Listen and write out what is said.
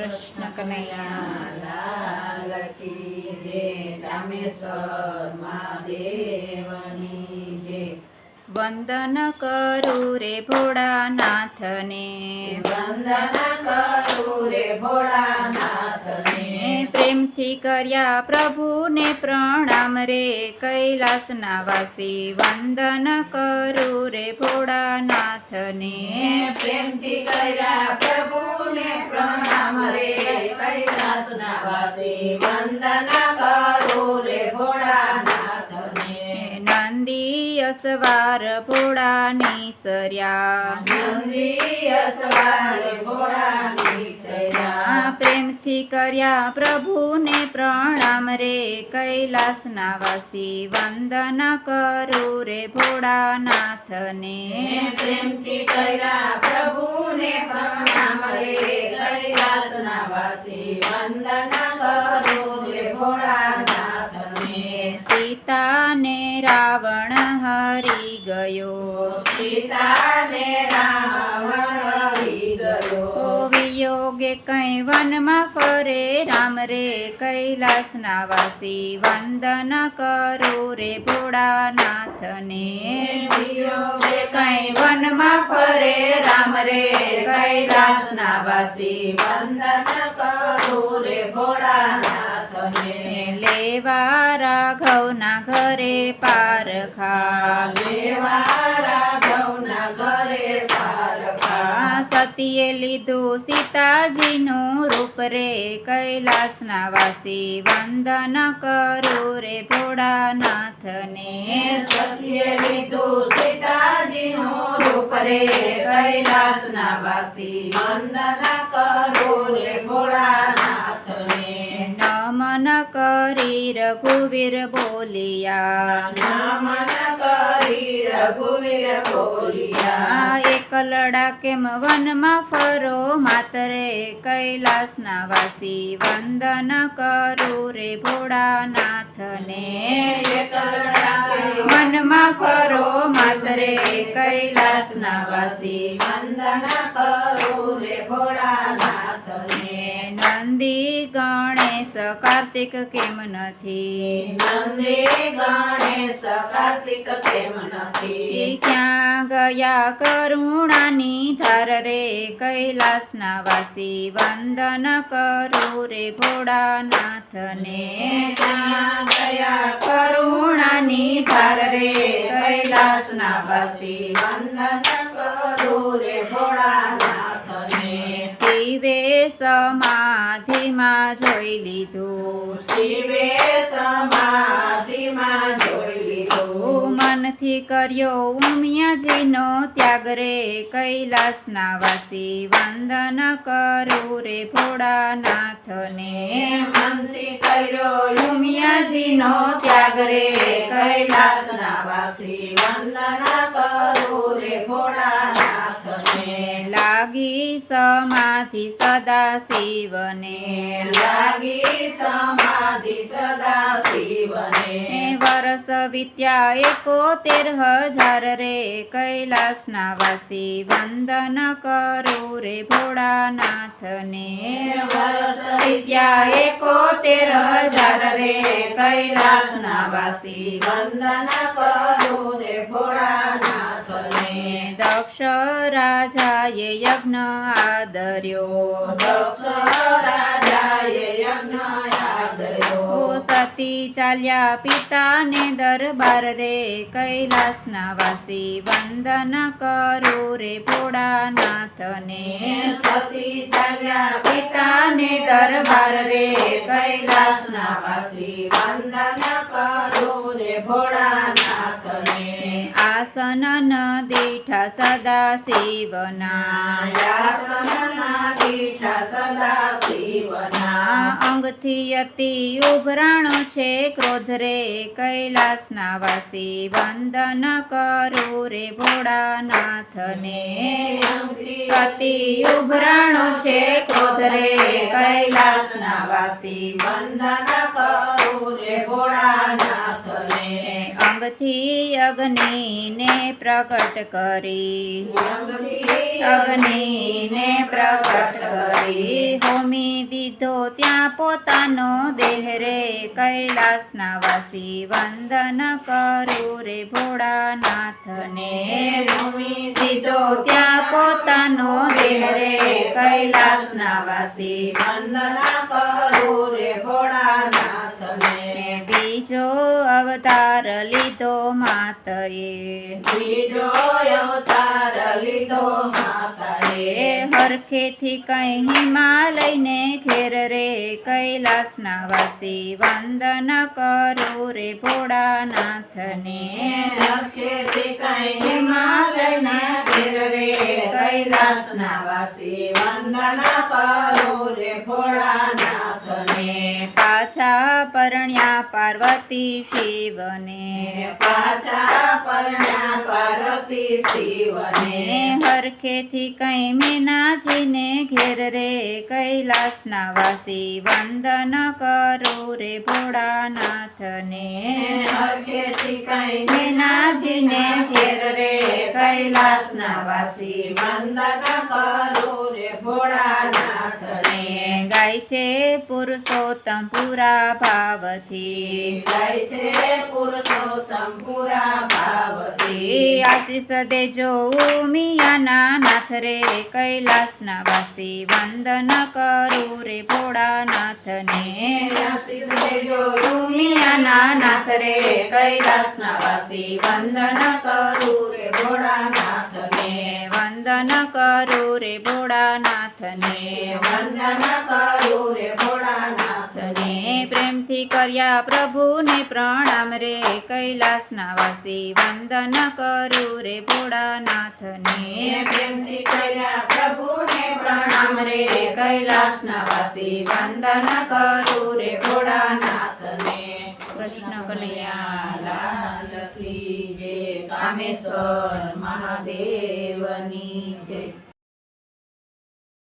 કૃષ્ણ કનૈયા જે રામેશ્વર મહાદેવની જય. વંદન કરું રે ભોળાનાથને. વંદન કરું રે ભોળાનાથને. પ્રેમથી કર્યા પ્રભુને પ્રણામ રે, કૈલાસના વાસી વંદન કરું રે ભોળાનાથને. પ્રેમથી કર્યા પ્રભુને પ્રણામ રે, કૈલાસના વાસી વંદન અસવાર ભોળાની સર્યા. સવારે પ્રેમથી કર્યા પ્રભુને પ્રણામ રે. કૈલાસના વાસી વંદન કરું રે ભોળાનાથને. પ્રેમથી કર્યા પ્રભુને પ્રણામ રે. કૈલાસના વાસી વંદન કરું રે ભોળાનાથને. સીતાને રાવણ હરી ગયો. સીતાને રાવણ હરી ગયો. વિયોગે કઈ વનમાં ફરે રામ રે કૈલાસના વાસી વંદન કરો રે ભોળાનાથને. વિયોગે કઈ વનમાં ફરે રામ રે કૈલાસના વાસી વંદન કરો રે ભોળાનાથને. લેવા રાઘવના ઘરે પારખા લેવા રાઘવના ઘરે પારખા સતીએ લીધું સીતાજીનું રૂપ રે કૈલાસના વાસી વંદન કરું રે ભોળાનાથને સતીએ લીધું સીતાજીનું રૂપ રે કૈલાસના વાસી વંદન કરું રે ભોળાનાથને નમન કરી રઘુવીર બોલિયા આ એકલડા કેમ વનમાં ફરો માતરે કૈલાસના વાસી વંદન કરું રે ભોળાનાથને વનમાં ફરો માતરે કૈલાસના વાસી વંદન કરું રે ભોળાનાથને નંદી ગણેશ કાર્તિક કેમ નથી? નંદી ગણેશ કાર્તિક કેમ નથી? ક્યાં ગયા કરુણાની ધાર રે? કૈલાસના વાસી વંદન કરું રે ભોળાનાથને. ક્યાં ગયા કરુણાની ધાર રે? કૈલાસના વાસી વંદન કરું રે ભોળાનાથને. શિવે સમાધિમાં જોઈ લીધું. શિવે સમાધિમાં જોઈ લીધું. મનથી કર્યો ઉમિયાજીનો ત્યાગ રે. કૈલાસના વાસી વંદન કરું રે ભોળાનાથને. મનથી કર્યો ઉમિયાજીનો ત્યાગ રે. કૈલાસના વાસી વંદન કરું રે લાગી સમાધિ સદા શિવને. લાગી સમાધિ સદા શિવને. વરસ વિત્યા એકોતેર હજાર રે કૈલાસના વાસી વંદન કરું રે ભોળાનાથને. વરસ વિદ્યા એકોતેર હજાર રે કૈલાસના વાસી વંદન કરું રે ભોળાનાથને દક્ષ રાજાએ યજ્ઞ આદર્યો. સતી ચાલ્યા પિતાને દરબાર રે કૈલાસના વાસી વંદન કરો રે ભોળાનાથને. સતી ચાલ્યા પિતાને દરબાર રે કૈલાસના વાસી વંદન કરો રે ભોળાનાથને. આસન ન દીઠા સદા શિવના અંગથી અતિ ઉભરાણો છે ક્રોધ રે કૈલાસના વાસી વંદન કરું રે ભોળાનાથને અતિ ઉભરાણો છે ક્રોધ રે કૈલાસના વાસી વંદન કરું રે ભોળાનાથને અંગથી અગ્નિને પ્રગટ કરી. અગ્નિને પ્રગટ કરી. હોમી દીધો ત્યાં પોતાનો દેહ રે. કૈલાસના વાસી વંદન કરું રે ભોળાનાથને. હોમી દીધો ત્યાં પોતાનો દેહ રે. કૈલાસના વાસી વંદન કરું રે ભોળાનાથને. ને બીજો અવતાર લીધો માતએ. બીજો અવતાર લીધો માતાએ. હરખેથી કઈ હિમાલયને ઘેર રે કૈલાસના વાસી વંદન કરો રે ભોળાનાથને. હરખેથી કઈ હિમાલયના કૈલાસના વાસી વંદના કરું રે ભોળાનાથને. પાછા પરણ્યા પાર્વતી શિવને. પાછા પરણ્યા પાર્વતી શિવને. હરખેથી કઈ મીનાજીને ઘેર રે કૈલાસના વાસી વંદન કરો રે ભોળાનાથને. હરખેથી કૈલાસના વાસી વંદના કરું રે ભોળાનાથને ગાય છે પુરુષોત્તમ પુરા ભાવથી. ગાય છે પુરુષોત્તમ પુરા આશીષ દેજો ઉમિયાના નાથ રે કૈલાસના વાસી વંદન કરું રે ભોળાનાથને. આશીષ દેજો ઉમિયાના નાથ રે કૈલાસના વાસી વંદન કરું રે ભોળાનાથને. વંદન કરું રે ભોળાનાથને. વંદન કરું રે ભોળાનાથને. ને પ્રેમથી કર્યા પ્રભુને પ્રણામ રે, કૈલાસના વાસી વંદન કરું રે ભોળાનાથને. પ્રેમથી કર્યા પ્રભુને પ્રણામ રે, કૈલાસના વાસી વંદન કરું રે ભોળાનાથને. કૃષ્ણ કલ્યાણ કામેશ્વર મહાદેવની જય.